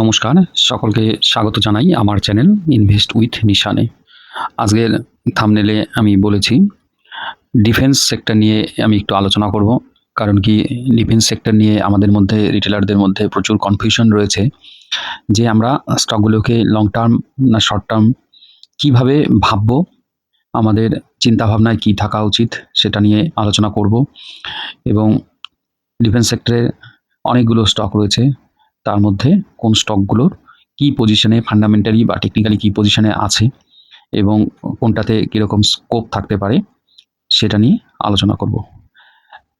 নমস্কার, সকলকে স্বাগত জানাই আমার চ্যানেল ইনভেস্ট উইথ নিশানে আজকের থামনেলে আমি বলেছি ডিফেন্স সেক্টর নিয়ে আমি একটু আলোচনা করব, কারণ কি ডিফেন্স সেক্টর নিয়ে আমাদের মধ্যে রিটেলারদের মধ্যে প্রচুর কনফিউশন রয়েছে যে আমরা স্টকগুলোকে লং টার্ম না শর্ট টার্ম কীভাবে ভাববো, আমাদের চিন্তাভাবনায় কী থাকা উচিত সেটা নিয়ে আলোচনা করব এবং ডিফেন্স সেক্টরে অনেকগুলো স্টক রয়েছে। তার মধ্যে কোন স্টকগুলোর কী পজিশনে ফান্ডামেন্টালি বা টেকনিক্যালি কী পজিশনে আছে এবং কোনটাতে কীরকম স্কোপ থাকতে পারে সেটা নিয়ে আলোচনা করব।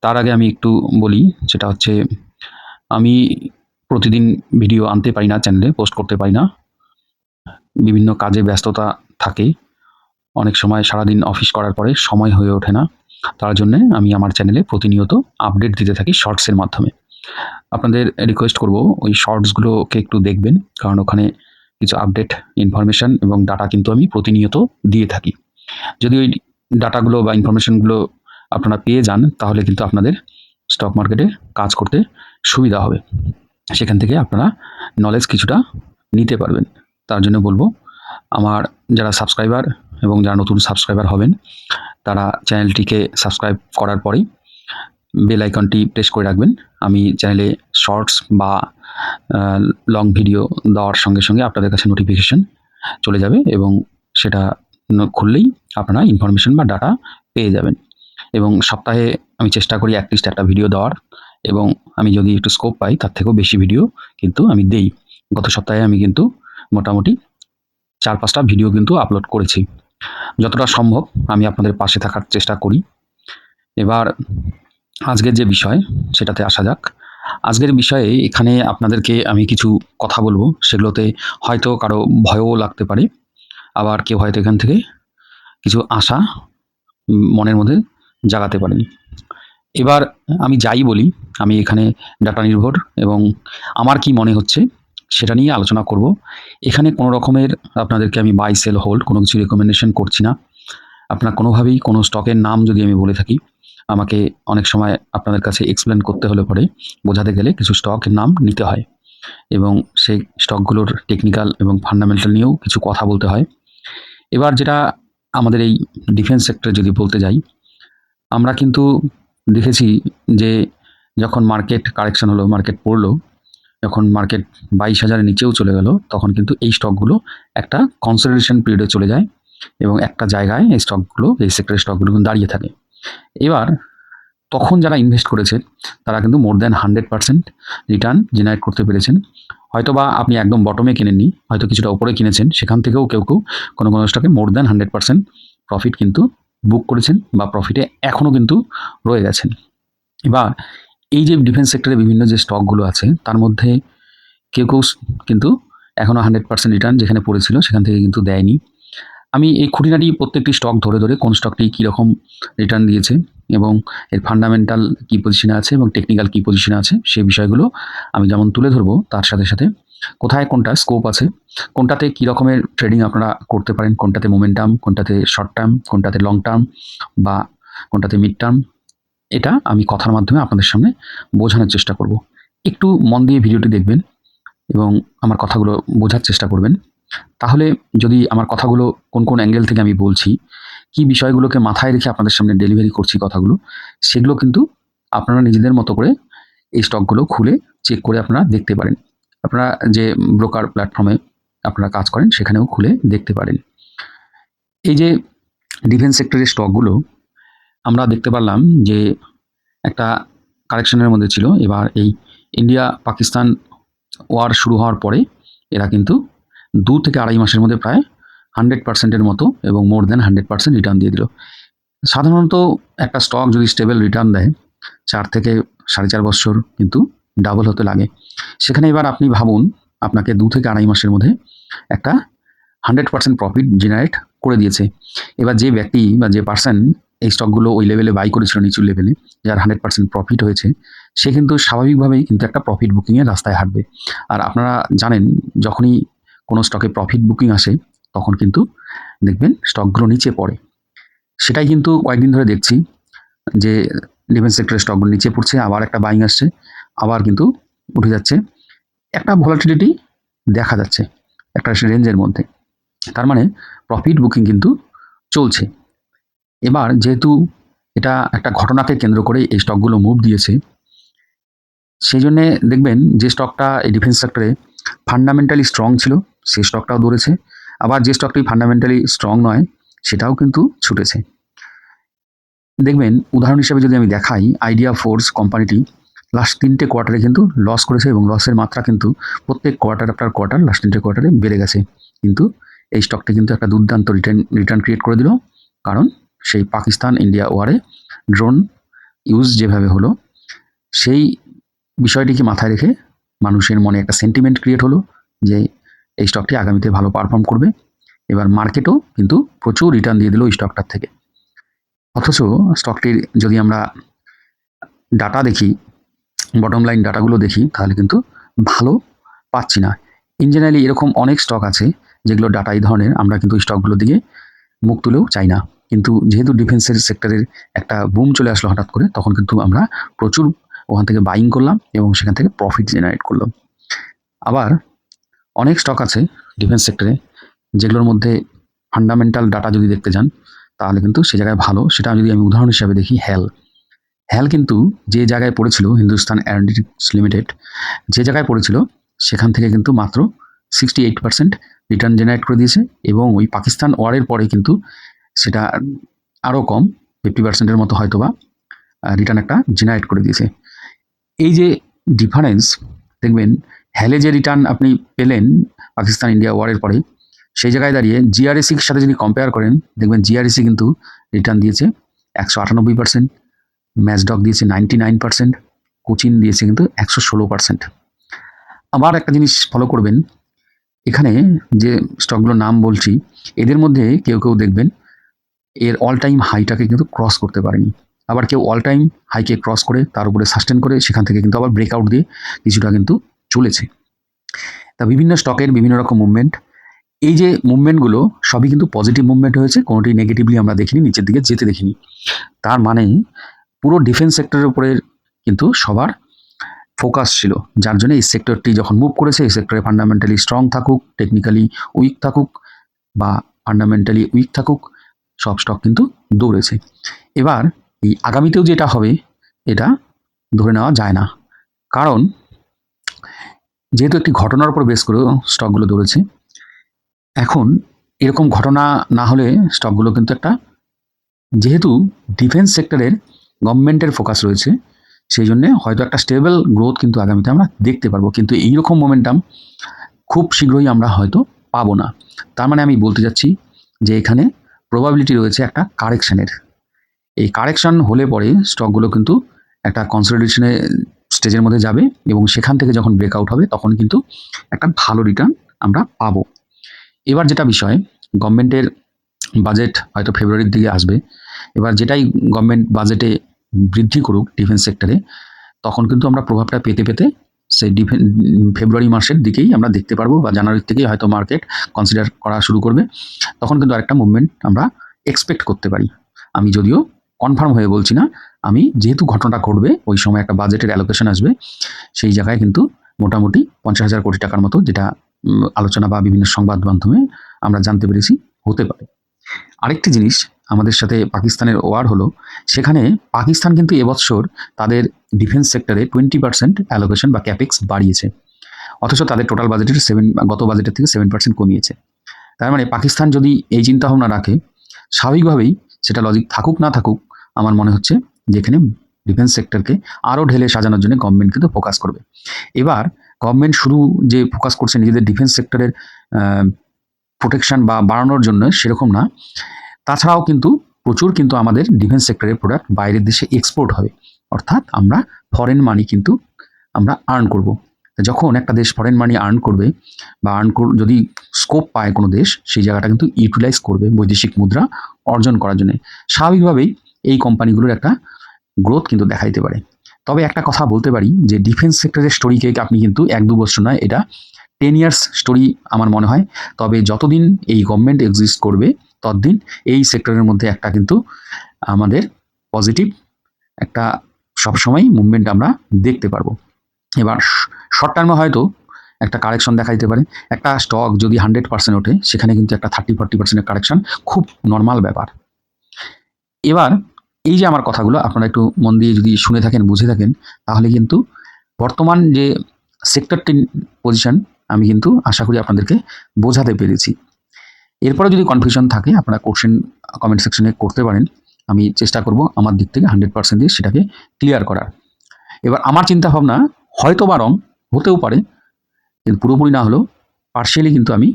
তার আগে আমি একটু বলি সেটা হচ্ছে আমি প্রতিদিন ভিডিও আনতে পারি না চ্যানেলে পোস্ট করতে পারি না। বিভিন্ন কাজে ব্যস্ততা থাকে। অনেক সময় সারাদিন অফিস করার পরে সময় হয়ে ওঠে না। তার জন্যে আমি আমার চ্যানেলে প্রতিনিয়ত আপডেট দিতে থাকি শর্টসের মাধ্যমে। আপনাদের রিকোয়েস্ট করব ওই শর্টসগুলোকে একটু দেখবেন। কারণ ওখানে কিছু আপডেট ইনফরমেশান এবং ডাটা কিন্তু আমি প্রতিনিয়ত দিয়ে থাকি। যদি ওই ডাটাগুলো বা ইনফরমেশানগুলো আপনারা পেয়ে যান, তাহলে কিন্তু আপনাদের স্টক মার্কেটে কাজ করতে সুবিধা হবে। সেখান থেকে আপনারা নলেজ কিছুটা নিতে পারবেন। তার জন্য বলব, আমার যারা সাবস্ক্রাইবার এবং যারা নতুন সাবস্ক্রাইবার হবেন, তারা চ্যানেলটিকে সাবস্ক্রাইব করার পরেই বেল আইকনটি প্রেস করে রাখবেন। আমি চ্যানেলে শর্টস বা লং ভিডিও দেওয়ার সঙ্গে সঙ্গে আপনাদের কাছে নোটিফিকেশন চলে যাবে এবং সেটা খুললেই আপনারা ইনফরমেশন বা ডাটা পেয়ে যাবেন। এবং সপ্তাহে আমি চেষ্টা করি অ্যাটলিস্ট একটা ভিডিও দেওয়ার এবং আমি যদি একটু স্কোপ পাই, তার থেকেও বেশি ভিডিও কিন্তু আমি দেই। গত সপ্তাহে আমি কিন্তু মোটামুটি চার পাঁচটা ভিডিও কিন্তু আপলোড করেছি। যতটা সম্ভব আমি আপনাদের পাশে থাকার চেষ্টা করি। এবার আজকের যে বিষয়, সেটাতে আসা যাক। আজকের বিষয়ে এখানে আপনাদেরকে আমি কিছু কথা বলব, সেগুলোতে হয়তো কারও ভয়ও লাগতে পারে। আবার কেউ হয়তো এখান থেকে কিছু আশা মনের মধ্যে জাগাতে পারেন। এবার আমি যাই বলি, আমি এখানে ডাটা নির্ভর এবং আমার কি মনে হচ্ছে সেটা নিয়ে আলোচনা করব। এখানে কোনো রকমের আপনাদেরকে আমি বাই সেল হোল্ড কোনো কিছু রেকমেন্ডেশন করছি না। আপনার কোনোভাবেই কোনো স্টকের নাম যদি আমি বলে থাকি আমাকে অনেক সময় আপনাদের কাছে এক্সপ্লেন করতে হলে পরে বোঝাতে গেলে কিছু স্টকের নাম নিতে হয় এবং সেই স্টকগুলোর টেকনিক্যাল এবং ফান্ডামেন্টাল নিয়েও কিছু কথা বলতে হয়। এবার যেটা আমাদের এই ডিফেন্স সেক্টরে যদি বলতে যাই, আমরা কিন্তু দেখেছি যে যখন মার্কেট কারেকশন হলো মার্কেট পড়ল, যখন মার্কেট বাইশ হাজারের নিচেও চলে গেল, তখন কিন্তু এই স্টকগুলো একটা কনসলিডেশন পিরিয়ডে চলে যায় এবং একটা জায়গায় এই স্টকগুলো এই সেক্টরের স্টকগুলো দাঁড়িয়ে থাকে। এবার তখন যারা ইনভেস্ট করেছে, তারা কিন্তু more than hundred percent return generate করতে পেরেছেন। হয়তো বা আপনি একদম বটমে কিনেননি, হয়তো কিছুটা ওপরে কিনেছেন, সেখান থেকেও কেউ কেউ কোনো কোনো স্টকে more than hundred percent profit কিন্তু বুক করেছেন বা প্রফিটে এখনও কিন্তু রয়ে গেছেন। এবার এই যে ডিফেন্স সেক্টরে বিভিন্ন যে স্টকগুলো আছে, তার মধ্যে কেউ কেউ কিন্তু এখনও হান্ড্রেড পার্সেন্ট রিটার্ন যেখানে পড়েছিল, সেখান থেকে কিন্তু দেয়নি। আমি এই খুঁটিনাটি প্রত্যেকটি স্টক ধরে ধরে কোন স্টকটি কীরকম রিটার্ন দিয়েছে এবং এর ফান্ডামেন্টাল কী পজিশনে আছে এবং টেকনিক্যাল কী পজিশনে আছে সেই বিষয়গুলো আমি যেমন তুলে ধরবো তার সাথে সাথে কোথায় কোনটা স্কোপ আছে, কোনটাতে কী রকমের ট্রেডিং আপনারা করতে পারেন, কোনটাতে মোমেন্টাম কোনটাতে শর্ট টার্ম কোনটাতে লং টার্ম বা কোনটাতে মিড টার্ম এটা আমি কথার মাধ্যমে আপনাদের সামনে বোঝানোর চেষ্টা করব। একটু মন দিয়ে ভিডিওটি দেখবেন এবং আমার কথাগুলো বোঝার চেষ্টা করবেন। তাহলে যদি আমার কথাগুলো কোন কোন অ্যাঙ্গেল থেকে আমি বলছি, কি বিষয়গুলোকে মাথায় রেখে আপনাদের সামনে ডেলিভারি করছি কথাগুলো, সেগুলো কিন্তু আপনারা নিজেদের মতো করে এই স্টকগুলো খুলে চেক করে আপনারা দেখতে পারেন। আপনারা যে ব্রোকার প্ল্যাটফর্মে আপনারা কাজ করেন, সেখানেও খুলে দেখতে পারেন। এই যে ডিফেন্স সেক্টরের স্টকগুলো আমরা দেখতে পারলাম যে একটা কারেকশনের মধ্যে ছিল। এবার এই ইন্ডিয়া পাকিস্তান ওয়ার শুরু হওয়ার পরে এরা কিন্তু দু থেকে আড়াই মাসের মধ্যে প্রায় হান্ড্রেড পার্সেন্টের মতো এবং more than hundred percent return দিয়ে দিল। সাধারণত একটা স্টক যদি স্টেবল রিটার্ন দেয়, চার থেকে সাড়ে চার বছর কিন্তু ডাবল হতে লাগে। সেখানে এবার আপনি ভাবুন, আপনাকে দু থেকে আড়াই মাসের মধ্যে একটা হান্ড্রেড পার্সেন্ট প্রফিট জেনারেট করে দিয়েছে। এবার যে ব্যক্তি বা যে পার্সন এই স্টকগুলো ওই লেভেলে বাই করেছিল নিচুর লেভেলে যার হান্ড্রেড পার্সেন্ট প্রফিট হয়েছে, সে কিন্তু স্বাভাবিকভাবেই কিন্তু একটা প্রফিট বুকিংয়ের রাস্তায় হাঁটবে। আর আপনারা জানেন, যখনই কোনো স্টকে প্রফিট বুকিং আসে, তখন কিন্তু দেখবেন স্টকগুলো নিচে পড়ে। সেটাই কিন্তু কয়েকদিন ধরে দেখছি যে ডিফেন্স সেক্টরের স্টকগুলো নিচে পড়ছে, আবার একটা বাইং আসছে, আবার কিন্তু উঠে যাচ্ছে। একটা ভলাটিলিটি দেখা যাচ্ছে একটা রেঞ্জের মধ্যে। তার মানে প্রফিট বুকিং কিন্তু চলছে। এবার যেহেতু এটা একটা ঘটনাকে কেন্দ্র করে এই স্টকগুলো মুভ দিয়েছে, সেই জন্যে দেখবেন যে স্টকটা এই ডিফেন্স সেক্টরে ফান্ডামেন্টালি স্ট্রং ছিল। সেই স্টকটাও দৌড়েছে আবার যে স্টকটি ফান্ডামেন্টালি স্ট্রং নয়, সেটাও কিন্তু ছুটেছে। দেখবেন, উদাহরণ হিসেবে যদি আমি দেখাই আইডিয়া ফোর্স কোম্পানিটি লাস্ট তিনটে কোয়ার্টারে কিন্তু লস করেছে এবং লসের মাত্রা কিন্তু প্রত্যেক কোয়ার্টার আফটার কোয়ার্টার লাস্ট তিনটে কোয়ার্টারে বেড়ে গেছে। কিন্তু এই স্টকটি কিন্তু একটা দুর্দান্ত রিটার্ন রিটার্ন ক্রিয়েট করে দিল। কারণ সেই পাকিস্তান ইন্ডিয়া ওয়ারে ড্রোন ইউজ যেভাবে হলো, সেই বিষয়টিকে মাথায় রেখে মানুষের মনে একটা সেন্টিমেন্ট ক্রিয়েট হলো যে এই স্টকটি আগামীতে ভালো পারফর্ম করবে। এবার মার্কেটও কিন্তু প্রচুর রিটার্ন দিয়ে দিল এই স্টকটার থেকে। অথচ স্টকটির যদি আমরা ডাটা দেখি বটম লাইন ডাটাগুলো দেখি, তাহলে কিন্তু ভালো পাচ্ছি না। ইন জেনারেলি এরকম অনেক স্টক আছে, যেগুলো ডাটা এই ধরনের, আমরা কিন্তু স্টকগুলো দিকে মুখ তুলেও চাই না। কিন্তু যেহেতু ডিফেন্সের সেক্টরের একটা বুম চলে আসলো হঠাৎ করে, তখন কিন্তু আমরা প্রচুর ওখান থেকে বাইং করলাম এবং সেখান থেকে প্রফিট জেনারেট করলাম। আবার অনেক স্টক আছে ডিফেন্স সেক্টরে যেগুলোর মধ্যে ফান্ডামেন্টাল ডাটা যদি দেখতে যান, তাহলে কিন্তু সে জায়গায় ভালো। সেটা যদি আমি উদাহরণ হিসাবে দেখি হেল হেল কিন্তু যে জায়গায় পড়েছিল হিন্দুস্তান অ্যারোনটিক্স লিমিটেড যে জায়গায় পড়েছিল, সেখান থেকে কিন্তু মাত্র sixty eight percent return generate করে দিয়েছে এবং ওই পাকিস্তান ওয়ারের পরে কিন্তু সেটা আরও কম ফিফটি পার্সেন্টের মতো হয়তো বা রিটার্ন একটা জেনারেট করে দিয়েছে। এই যে ডিফারেন্স দেখবেন হ্যালে যে রিটার্ন আপনি পেলেন পাকিস্তান ইন্ডিয়া ওয়ারের পরে, সেই জায়গায় দাঁড়িয়ে জিআরএসির সাথে যদি কম্পেয়ার করেন, দেখবেন জিআরএসি কিন্তু রিটার্ন দিয়েছে একশো আটানব্বই পার্সেন্ট ম্যাচডক দিয়েছে নাইনটি নাইন পার্সেন্ট কোচিন দিয়েছে কিন্তু একশো ষোলো পার্সেন্ট আবার একটা জিনিস ফলো করবেন, এখানে যে স্টকগুলোর নাম বলছি, এদের মধ্যে কেউ কেউ দেখবেন, এর অল টাইম হাইটাকে কিন্তু ক্রস করতে পারেনি। আবার কেউ অল টাইম হাইকে ক্রস করে, তার উপরে সাস্টেন করে, সেখান থেকে কিন্তু আবার ব্রেকআউট দিয়ে কিছুটা কিন্তু চলেছে। তা বিভিন্ন স্টকের বিভিন্ন রকম মুভমেন্ট এই যে মুভমেন্টগুলো সবই কিন্তু পজিটিভ মুভমেন্ট হয়েছে, কোনোটি নেগেটিভলি আমরা দেখিনি, নিচের দিকে যেতে দেখিনি। তার মানে পুরো ডিফেন্স সেক্টরের উপরে কিন্তু সবার ফোকাস ছিল। যার জন্য এই সেক্টরটি যখন মুভ করেছে, এই সেক্টরে ফান্ডামেন্টালি স্ট্রং থাকুক টেকনিক্যালি উইক থাকুক, বা ফান্ডামেন্টালি উইক থাকুক, সব স্টক কিন্তু দৌড়েছে। এবার এই আগামীতেও যেটা হবে, এটা ধরে নেওয়া যায় না। কারণ যেহেতু একটি ঘটনার উপর বেস করে স্টকগুলো দৌড়েছে এখন এরকম ঘটনা না হলে স্টকগুলো কিন্তু একটা, যেহেতু ডিফেন্স সেক্টরের গভর্নমেন্টের ফোকাস রয়েছে, সেই জন্যে হয়তো একটা স্টেবল গ্রোথ কিন্তু আগামীতে আমরা দেখতে পারব। কিন্তু এইরকম মোমেন্টাম খুব শীঘ্রই আমরা হয়তো পাবো না। তার মানে আমি বলতে যাচ্ছি যে এখানে প্রবাবিলিটি রয়েছে একটা কারেকশানের এই কারেকশান হলে পরে স্টকগুলো কিন্তু একটা কনসলিডেশনের স্টেজের মধ্যে যাবে এবং সেখান থেকে যখন ব্রেকআউট হবে তখন কিন্তু একটা ভালো রিটার্ন আমরা পাবো। এবার যেটা বিষয় গভর্নমেন্টের বাজেট হয়তো ফেব্রুয়ারির দিকে আসবে। এবার যেটাই গভর্নমেন্ট বাজেটে বৃদ্ধি করুক ডিফেন্স সেক্টরে তখন কিন্তু আমরা প্রভাবটা পেতে পেতে সেই ডিফেন ফেব্রুয়ারি মাসের দিকেই আমরা দেখতে পারব বা জানুয়ারির থেকেই হয়তো মার্কেট কনসিডার করা শুরু করবে। তখন কিন্তু আরেকটা মুভমেন্ট আমরা এক্সপেক্ট করতে পারি। আমি যদিও কনফার্ম হয়ে বলছি না, আমি যেহেতু ঘটনাটা ঘটবে, ওই সময় একটা বাজেটের অ্যালোকেশন আসবে, সেই জায়গায় কিন্তু মোটামুটি পঞ্চাশ হাজার কোটি টাকার মতো যেটা আলোচনা বা বিভিন্ন সংবাদ মাধ্যমে আমরা জানতে পেরেছি, হতে পারে। আরেকটি জিনিস আমাদের সাথে পাকিস্তানের ওয়ার হলো, সেখানে পাকিস্তান কিন্তু এবছর তাদের ডিফেন্স সেক্টরে টোয়েন্টি পার্সেন্ট অ্যালোকেশন বা ক্যাপেক্স বাড়িয়েছে, অথচ তাদের টোটাল বাজেটের সেভেন গত বাজেটের থেকে সেভেন পার্সেন্ট কমিয়েছে। তার মানে পাকিস্তান যদি এই চিন্তাভাবনা রাখে, স্বাভাবিকভাবেই সেটা লজিক থাকুক, না থাকুক, আমার মনে হচ্ছে যে এখানে ডিফেন্স সেক্টরকে আরও ঢেলে সাজানোর জন্য গভর্নমেন্ট কিন্তু ফোকাস করবে। এবার গভর্নমেন্ট শুরু যে ফোকাস করছে নিজেদের ডিফেন্স সেক্টরের প্রোটেকশন বা বাড়ানোর জন্য সেরকম না। তাছাড়াও কিন্তু প্রচুর কিন্তু আমাদের ডিফেন্স সেক্টরের প্রোডাক্ট বাইরের দেশে এক্সপোর্ট হবে। অর্থাৎ আমরা ফরেন মানি কিন্তু আমরা আর্ন করব। যখন একটা দেশ ফরেন মানি আর্ন করবে বা আর্ন যদি স্কোপ পায় কোনো দেশ, সেই জায়গাটা কিন্তু ইউটিলাইজ করবে বৈদেশিক মুদ্রা অর্জন করার জন্য। স্বাভাবিকভাবেই এই কোম্পানিগুলোর একটা গ্রোথ কিন্তু দেখা দিতে পারে। তবে একটা কথা বলতে পারি যে ডিফেন্স সেক্টরের স্টোরিকে আপনি কিন্তু এক দু বছর নয়, এটা টেন ইয়ার্স স্টোরি আমার মনে হয়। তবে যতদিন এই গভর্নমেন্ট এক্সিস্ট করবে, ততদিন এই সেক্টরের মধ্যে একটা কিন্তু আমাদের পজিটিভ একটা সবসময় মুভমেন্ট আমরা দেখতে পারব। এবার শর্ট টার্মে হয়তো একটা কারেকশন দেখা দিতে পারে। একটা স্টক যদি হান্ড্রেড পার্সেন্ট ওঠে, সেখানে কিন্তু একটা থার্টি ফর্টি পার্সেন্টের কারেকশন খুব নর্মাল ব্যাপার। এবার এই যে আমার কথাগুলো, আপনারা একটু মন দিয়ে যদি শুনে থাকেন, বুঝে থাকেন, তাহলে কিন্তু বর্তমান যে সেক্টরটি পজিশন আমি কিন্তু আশা করি আপনাদেরকে বোঝাতে পেরেছি। এরপরে যদি কনফিউশন থাকে, আপনারা কোশ্চেন কমেন্ট সেকশনে করতে পারেন। আমি চেষ্টা করব আমার দিক থেকে হান্ড্রেড পার্সেন্ট দিয়ে সেটাকে ক্লিয়ার করার। এবার আমার চিন্তা ভাবনা হয়তো বা রং হতেও পারে, কিন্তু পুরোপুরি না হলেও পার্শিয়ালি কিন্তু আমি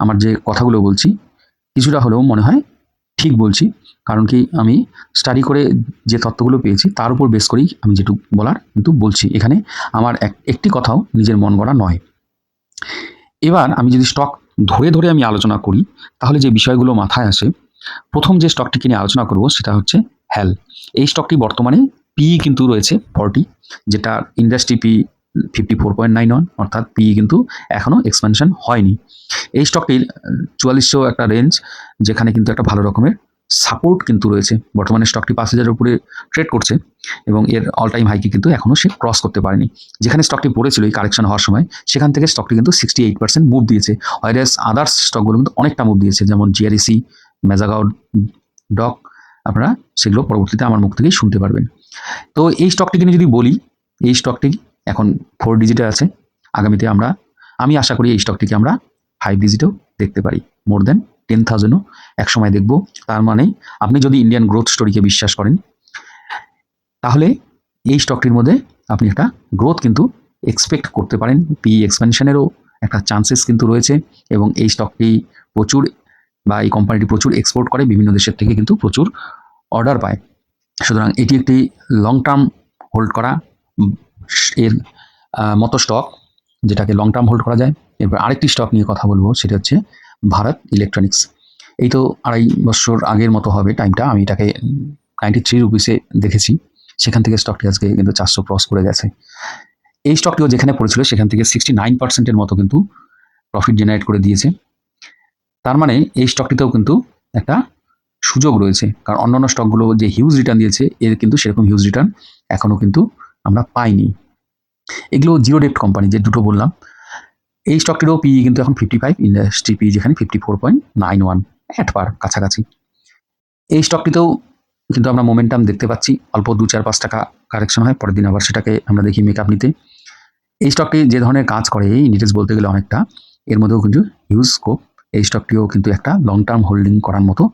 আমার যে কথাগুলো বলছি, কিছুটা হলেও মনে হয় ঠিক বলছি। কারণ কি আমি স্টাডি করে যে তত্ত্বগুলো পেয়েছি, তার উপর বেস করেই আমি যেটুকু বলার কিন্তু বলছি। এখানে আমার এক, একটি কথাও নিজের মন গড়া নয়। এবার আমি যদি স্টক ধরে ধরে আমি আলোচনা করি, তাহলে যে বিষয়গুলো মাথায় আসে, প্রথম যে স্টকটিকে নিয়ে আলোচনা করব সেটা হচ্ছে হ্যাল এই স্টকটি বর্তমানে পি কিন্তু রয়েছে ফর্টি যেটা industry P fifty four point nine one, অর্থাৎ পি কিন্তু এখনও এক্সপেনশন হয়নি। এই স্টকটির চুয়াল্লিশশো একটা রেঞ্জ যেখানে কিন্তু একটা ভালো রকমের সাপোর্ট কিন্তু রয়েছে। বর্তমানে স্টকটি পাঁচ হাজারের উপরে ট্রেড করছে এবং এর অল টাইম হাইকে কিন্তু এখনও সে ক্রস করতে পারেনি। যেখানে স্টকটি পড়েছিল এই কারেকশন হওয়ার সময়, সেখান থেকে স্টকটি কিন্তু সিক্সটি এইট পার্সেন্ট মুভ দিয়েছে ওয়াইরাস আদার্স স্টকগুলো কিন্তু অনেকটা মুভ দিয়েছে, যেমন জিআরইসি মেজাগাও ডক আপনারা সেগুলো পরবর্তীতে আমার মুখ থেকেই শুনতে পারবেন। তো এই স্টকটিকে নিয়ে যদি বলি, এই স্টকটি এখন ফোর ডিজিটে আছে। আগামীতে আমরা, আমি আশা করি এই স্টকটিকে আমরা ফাইভ ডিজিটেও দেখতে পারি। মোর দেন টেন থাউজেন্ডও এক সময় দেখব। তার মানে আপনি যদি ইন্ডিয়ান গ্রোথ স্টোরিকে বিশ্বাস করেন, তাহলে এই স্টকটির মধ্যে আপনি একটা গ্রোথ কিন্তু এক্সপেক্ট করতে পারেন। পি এক্সপেনশনেরও একটা চান্সেস কিন্তু রয়েছে এবং এই স্টকটি প্রচুর বা এই কোম্পানিটি প্রচুর এক্সপোর্ট করে, বিভিন্ন দেশের থেকে কিন্তু প্রচুর অর্ডার পায়। সুতরাং এটি একটি লং টার্ম হোল্ড করা এর মতো স্টক যেটাকে লং টার্ম হোল্ড করা যায়। এরপর আরেকটি স্টক নিয়ে কথা বলব, সেটা হচ্ছে ভারত ইলেকট্রনিক্স এই তো আড়াই বছর আগের মতো হবে টাইমটা আমি এটাকে নাইনটি থ্রি রুপিসে দেখেছি। সেখান থেকে স্টকটি আজকে কিন্তু চারশো ক্রস করে গেছে। এই স্টকটিও যেখানে পড়েছিল, সেখান থেকে সিক্সটি নাইন পার্সেন্টের মতো কিন্তু প্রফিট জেনারেট করে দিয়েছে। তার মানে এই স্টকটিতেও কিন্তু একটা সুযোগ রয়েছে, কারণ অন্যান্য স্টকগুলো যে হিউজ রিটার্ন দিয়েছে, এর কিন্তু সেরকম হিউজ রিটার্ন এখনও কিন্তু আমরা পাইনি। এগুলো জিরো ডেপ্ট কোম্পানি যে দুটো বললাম, এই স্টকটিরও পি কিন্তু এখন ফিফটি ফাইভ ইন্ডাস্ট্রি পি যেখানে fifty four point nine one at par কাছাকাছি। এই স্টকটিতেও কিন্তু আমরা মোমেন্টাম দেখতে পাচ্ছি, অল্প দু চার পাঁচ টাকা কারেকশন হয়, পরের দিন আবার সেটাকে আমরা দেখি মেকআপ নিতে। এই স্টকটি যে ধরনের কাজ করে, এই ডিটেলস বলতে গেলে অনেকটা, এর মধ্যেও কিন্তু হিউজ স্কোপ এই স্টকটিও কিন্তু একটা লং টার্ম হোল্ডিং করার মতো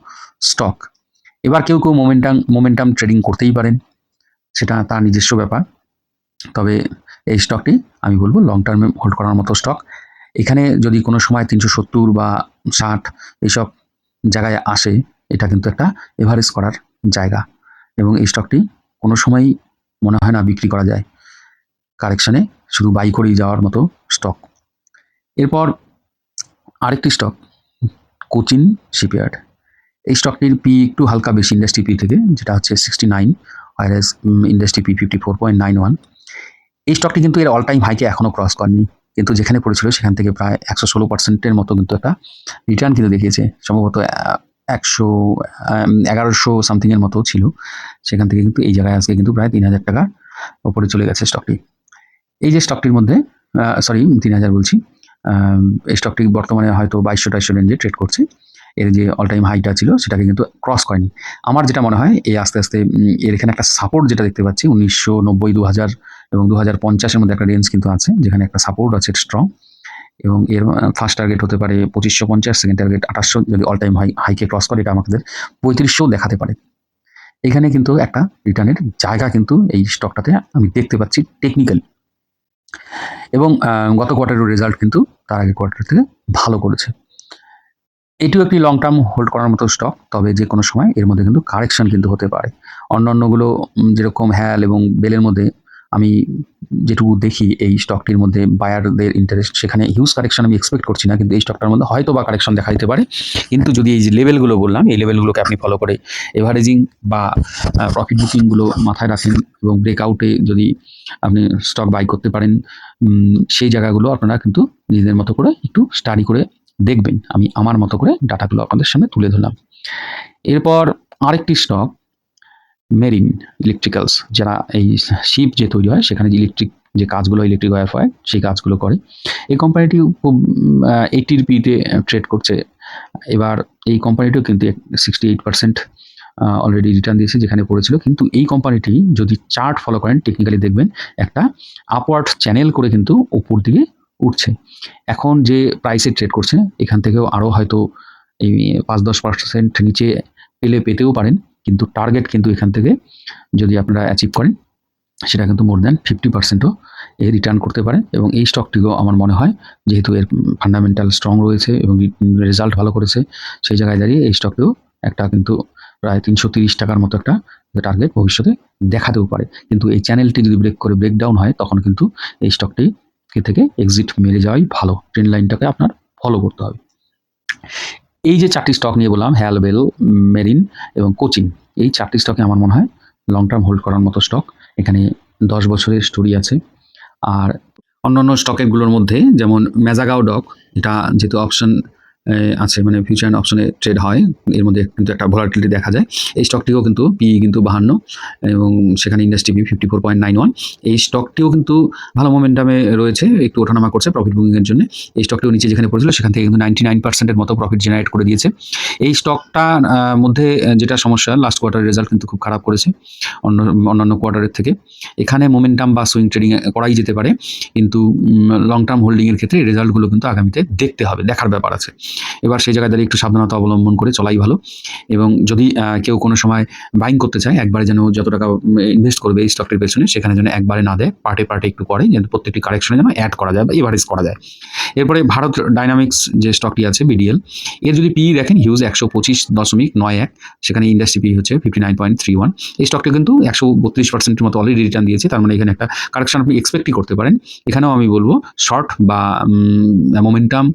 স্টক এবার কেউ কেউ মোমেন্টাম মোমেন্টাম ট্রেডিং করতেই পারেন, সেটা তার নিজস্ব ব্যাপার। তবে এই স্টকটি আমি বলব লং টার্মে হোল্ড করার মতো স্টক এখানে যদি কোনো সময় তিনশো সত্তর বা ষাট এইসব জায়গায় আসে, এটা কিন্তু একটা এভারেজ করার জায়গা। এবং এই স্টকটি কোনো সময়ই মনে হয় না বিক্রি করা যায়। কারেকশানে শুধু বাই করেই যাওয়ার মতো স্টক এরপর আরেকটি স্টক কোচিন শিপইয়ার্ড এই স্টকটির পি একটু হালকা বেশি ইন্ডাস্ট্রি পি থেকে, যেটা হচ্ছে সিক্সটি নাইন ওয়ারেস industry P fifty four point nine one এই স্টকটি কিন্তু এর অল টাইম হাইকে এখনও ক্রস করেনি। কিন্তু যেখানে পড়েছিল সেখান থেকে প্রায় একশো ষোলো পার্সেন্টের মতো কিন্তু একটা রিটার্ন কিন্তু দেখিয়েছে। সম্ভবত একশো এগারোশো সামথিংয়ের মতো ছিল। সেখান থেকে কিন্তু এই জায়গায় আজকে কিন্তু প্রায় তিন হাজার টাকার ওপরে চলে গেছে স্টকটি এই যে স্টকটির মধ্যে সরি তিন হাজার বলছি এই স্টকটি বর্তমানে হয়তো বাইশশো টাইশশো রেঞ্জে ট্রেড করছে। এর যে অল টাইম হাইটা ছিল সেটাকে কিন্তু ক্রস করেনি। আমার যেটা মনে হয়, এই আস্তে আস্তে এর এখানে একটা সাপোর্ট যেটা দেখতে পাচ্ছি, উনিশশো নব্বই দু হাজার এবং দু হাজার পঞ্চাশের মধ্যে একটা রেঞ্জ কিন্তু আছে, যেখানে একটা সাপোর্ট আছে স্ট্রং এবং এর ফার্স্ট টার্গেট হতে পারে পঁচিশশো পঞ্চাশ সেকেন্ড টার্গেট আঠাশশো, যদি অল টাইম হাই হাইকে ক্রস করে এটা আমাদের পঁয়ত্রিশশো দেখাতে পারে। এখানে কিন্তু একটা রিটার্নের জায়গা কিন্তু এই স্টকটাতে আমি দেখতে পাচ্ছি টেকনিক্যালি এবং গত কোয়ার্টারের রেজাল্ট কিন্তু তার আগে কোয়ার্টার থেকে ভালো করেছে। এটিও একটি লং টার্ম হোল্ড করার মতো স্টক তবে যে কোনো সময় এর মধ্যে কিন্তু কারেকশন কিন্তু হতে পারে। অন্যান্যগুলো যেরকম হ্যাল এবং বেলের মধ্যে আমি যেটুকু দেখি, এই স্টকটির মধ্যে বায়ারদের ইন্টারেস্ট সেখানে হিউজ কারেকশন আমি এক্সপেক্ট করছি না, কিন্তু এই স্টকটার মধ্যে হয়তো বা কারেকশন দেখা দিতে পারে। কিন্তু যদি এই যে লেভেলগুলো বললাম, এই লেভেলগুলোকে আপনি ফলো করে এভারেজিং বা প্রফিট বুকিংগুলো মাথায় রাখেন এবং ব্রেকআউটে যদি আপনি স্টক বাই করতে পারেন সেই জায়গাগুলো আপনারা কিন্তু নিজেদের মতো করে একটু স্টাডি করে দেখবেন। আমি আমার মতো করে ডাটাগুলো আপনাদের সামনে তুলে ধরলাম। এরপর আরেকটি স্টক মেরিন ইলেকট্রিক্যালস, যারা এই শিপ যে তৈরি হয়, সেখানে যে ইলেকট্রিক যে কাজগুলো ইলেকট্রিক ওয়ার হয়, সেই কাজগুলো করে। এই কোম্পানিটি খুব এইটির পিতে ট্রেড করছে। এবার এই কোম্পানিটিও কিন্তু sixty eight percent already return দিয়েছে, যেখানে পড়েছিল কিন্তু এই কোম্পানিটি যদি চার্ট ফলো করেন টেকনিক্যালি দেখবেন, একটা আপওয়ার্ড চ্যানেল করে কিন্তু উপর দিকে উঠছে। এখন যে প্রাইসে ট্রেড করছে, এখান থেকেও আরও হয়তো এই পাঁচ দশ পার্সেন্ট নিচে পেলে পেতেও পারেন। কিন্তু টার্গেট কিন্তু এখান থেকে যদি আপনারা অ্যাচিভ করেন, সেটা কিন্তু মোর দ্যান ফিফটি পার্সেন্টও এ রিটার্ন করতে পারে এবং এই স্টকটিও আমার মনে হয় যেহেতু এর ফান্ডামেন্টাল স্ট্রং রয়েছে এবং রেজাল্ট ভালো করেছে, সেই জায়গায় দাঁড়িয়ে এই স্টকটিও একটা কিন্তু প্রায় তিনশো তিরিশ টাকার মতো একটা টার্গেট ভবিষ্যতে দেখাতেও পারে। কিন্তু এই চ্যানেলটি যদি ব্রেক করে ব্রেকডাউন হয়, তখন কিন্তু এই স্টকটি থেকে এক্সিট মেরে যাওয়াই ভালো। ট্রেন লাইনটাকে আপনার ফলো করতে হবে। এই যে চারটি স্টক নিয়ে বললাম হ্যালবেল মেরিন এবং কোচিং এই চারটি স্টকে আমার মনে হয় লং টার্ম হোল্ড করার মতো স্টক এখানে দশ বছরের স্টোরি আছে। আর অন্যান্য স্টকেরগুলোর মধ্যে যেমন মেজাগাও ডক এটা যেহেতু অপশন আছে মানে ফিউচার অ্যান্ড অপশনে ট্রেড হয়। এর মধ্যে কিন্তু একটা ভোলাটিলিটি দেখা যায়। এই স্টকটিও কিন্তু পি কিন্তু বাহান্ন এবং সেখানে industry B fifty four point nine one এই স্টকটিও কিন্তু ভালো মোমেন্টামে রয়েছে, একটু ওঠানামা করছে প্রফিট বুকিংয়ের জন্য। এই স্টকটিও নিচে যেখানে পড়েছিল, সেখান থেকে কিন্তু নাইনটি নাইন পার্সেন্টের মতো প্রফিট জেনারেট করে দিয়েছে। এই স্টকটা মধ্যে যেটা সমস্যা লাস্ট কোয়ার্টারের রেজাল্ট কিন্তু খুব খারাপ করেছে অন্য, অন্যান্য কোয়ার্টারের থেকে। এখানে মোমেন্টাম বা সুইং ট্রেডিং করাই যেতে পারে, কিন্তু লং টার্ম হোল্ডিংয়ের ক্ষেত্রে রেজাল্টগুলো কিন্তু আগামীতে দেখতে হবে, দেখার ব্যাপার আছে। এবার সেই জায়গায় দাঁড়িয়ে একটু সাবধানতা অবলম্বন করে চলাই ভালো। এবং যদি কেউ কোনো সময় বাইং করতে চায়, একবারে যেন যত টাকা ইনভেস্ট করবে এই স্টকটির পেছনে, সেখানে যেন একবারে না দেয়, পার্টে পার্টে একটু করে যেন প্রত্যেকটি কারেকশনে যেন অ্যাড করা যায় বা এভারেজ করা যায়। এরপরে ভারত ডাইনামিক্স যে স্টকটি আছে বিডিএল এর যদি পি দেখেন হিউজ একশো পঁচিশ দশমিক নয় এক, সেখানে ইন্ডাস্ট্রি পি হচ্ছে fifty nine point three one এই স্টকটি কিন্তু একশো বত্রিশ পার্সেন্টের মতো অলরেডি রিটার্ন দিয়েছে, তার মানে এখানে একটা কারেকশন আপনি এক্সপেক্টই করতে পারেন। এখানেও আমি বলব শর্ট বা মোমেন্টাম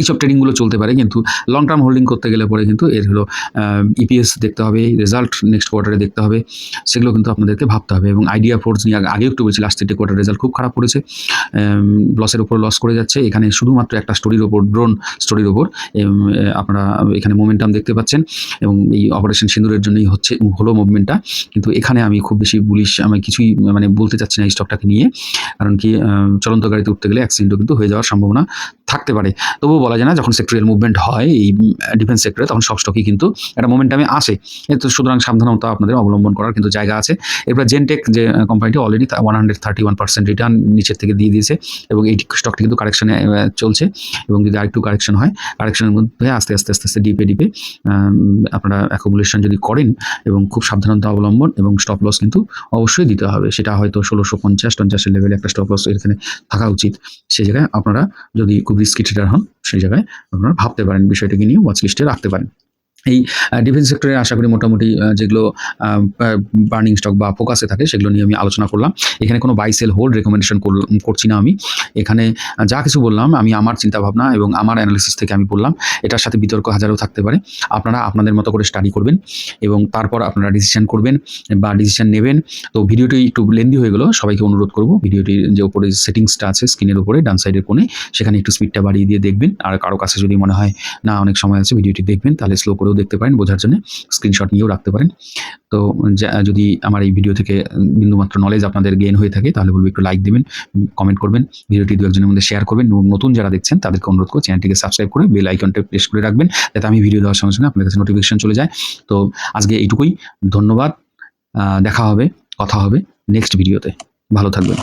এইসব ট্রেডিংগুলো চলতে পারে, কিন্তু লং টার্ম হোল্ডিং করতে গেলে পরে কিন্তু এর হলো ইপিএস দেখতে হবে রেজাল্ট নেক্সট কোয়ার্টারে দেখতে হবে, সেগুলো কিন্তু আপনাদেরকে ভাবতে হবে এবং আইডিয়া ফোর্স নিয়ে আগে- একটু বলছি লাস্ট তিনটে কোয়ার্টার রেজাল্ট খুব খারাপ করেছে লসের উপর লস করে যাচ্ছে, এখানে শুধুমাত্র একটা স্টোরির ওপর ড্রোন স্টোরির ওপর আপনারা এখানে মোমেন্টাম দেখতে পাচ্ছেন এবং এই অপারেশন সিঁদুরের জন্যই হচ্ছে, হলো মুভমেন্টটা কিন্তু এখানে আমি খুব বেশি বুলিশ আমি কিছুই মানে বলতে চাচ্ছি না এই স্টকটাকে নিয়ে, কারণ কি চলন্ত গাড়িতে উঠতে গেলে অ্যাক্সিডেন্টও কিন্তু হয়ে যাওয়ার সম্ভাবনা থাকতে পারে। তবুও বলা যায় না, যখন সেক্টরিয়াল মুভমেন্ট হয়, এই ডিফেন্স সেক্টরে তখন সব স্টকই কিন্তু একটা মোমেন্টামে আসে। তো সুতরাং সাবধানতা আপনাদের অবলম্বন করার কিন্তু জায়গা আছে। এরপর জেনটেক যে কোম্পানিটি already one hundred thirty one percent return নিচের থেকে দিয়ে দিয়েছে এবং এই স্টকটি কিন্তু কারেকশনে চলছে এবং যদি আরেকটু কারেকশন হয় কারেকশনের মধ্যে আস্তে আস্তে আস্তে আস্তে ডিপে ডিপে আপনারা অ্যাকুমুলেশন যদি করেন এবং খুব সাবধানতা অবলম্বন এবং স্টপ লস কিন্তু অবশ্যই দিতে হবে। সেটা হয়তো ষোলোশো পঞ্চাশ, পঞ্চাশের লেভেলে একটা স্টপ লস এখানে থাকা উচিত। সেই জায়গায় আপনারা যদি খুব রিস্কি ট্রেডার হন সেই জায়গায় আপনারা ভাবতে পারেন বিষয়টাকে নিয়ে ওয়াচ লিস্টে রাখতে পারেন। এই ডিফেন্স সেক্টরে আশা করি মোটামুটি যেগুলো বার্নিং স্টক বা ফোকাসে থাকে, সেগুলো নিয়ে আমি আলোচনা করলাম। এখানে কোনো বাই সেল হোল্ড রেকমেন্ডেশন করছি না আমি। এখানে যা কিছু বললাম, আমি আমার চিন্তাভাবনা এবং আমার অ্যানালিসিস থেকে আমি বললাম, এটার সাথে বিতর্ক হাজারও থাকতে পারে। আপনারা আপনাদের মতো করে স্টাডি করবেন এবং তারপর আপনারা ডিসিশন করবেন বা ডিসিশন নেবেন। তো ভিডিওটি একটু লেন্দি হয়ে গেলো, সবাইকে অনুরোধ করব, ভিডিওটির যে উপরে সেটিংসটা আছে স্ক্রিনের উপরে, ডান সাইডের কোণে, সেখানে একটু স্পিডটা বাড়িয়ে দিয়ে দেখবেন। আর কারও কাছে যদি মনে হয়, না, অনেক সময় আছে, ভিডিওটি দেখবেন, তাহলে স্লো করেও দেখতে পারেন, বোঝার জন্য স্ক্রিনশট নিয়েও রাখতে পারেন। তো যদি আমার এই ভিডিও থেকে বিন্দুমাত্র নলেজ আপনাদের গেইন হয়ে থাকে, তাহলে বলব একটু লাইক দেবেন কমেন্ট করবেন, ভিডিওটি দু একজনের মধ্যে শেয়ার করবেন এবং নতুন যারা দেখছেন, তাদেরকে অনুরোধ করে চ্যানেলটিকে সাবস্ক্রাইব করে বেল আইকনটা প্রেস করে রাখবেন, যাতে আমি ভিডিও দেওয়ার সঙ্গে সঙ্গে আপনার কাছে নোটিফিকেশন চলে যায়। তো আজকে এইটুকুই, ধন্যবাদ দেখা হবে, কথা হবে নেক্সট ভিডিওতে ভালো থাকবেন।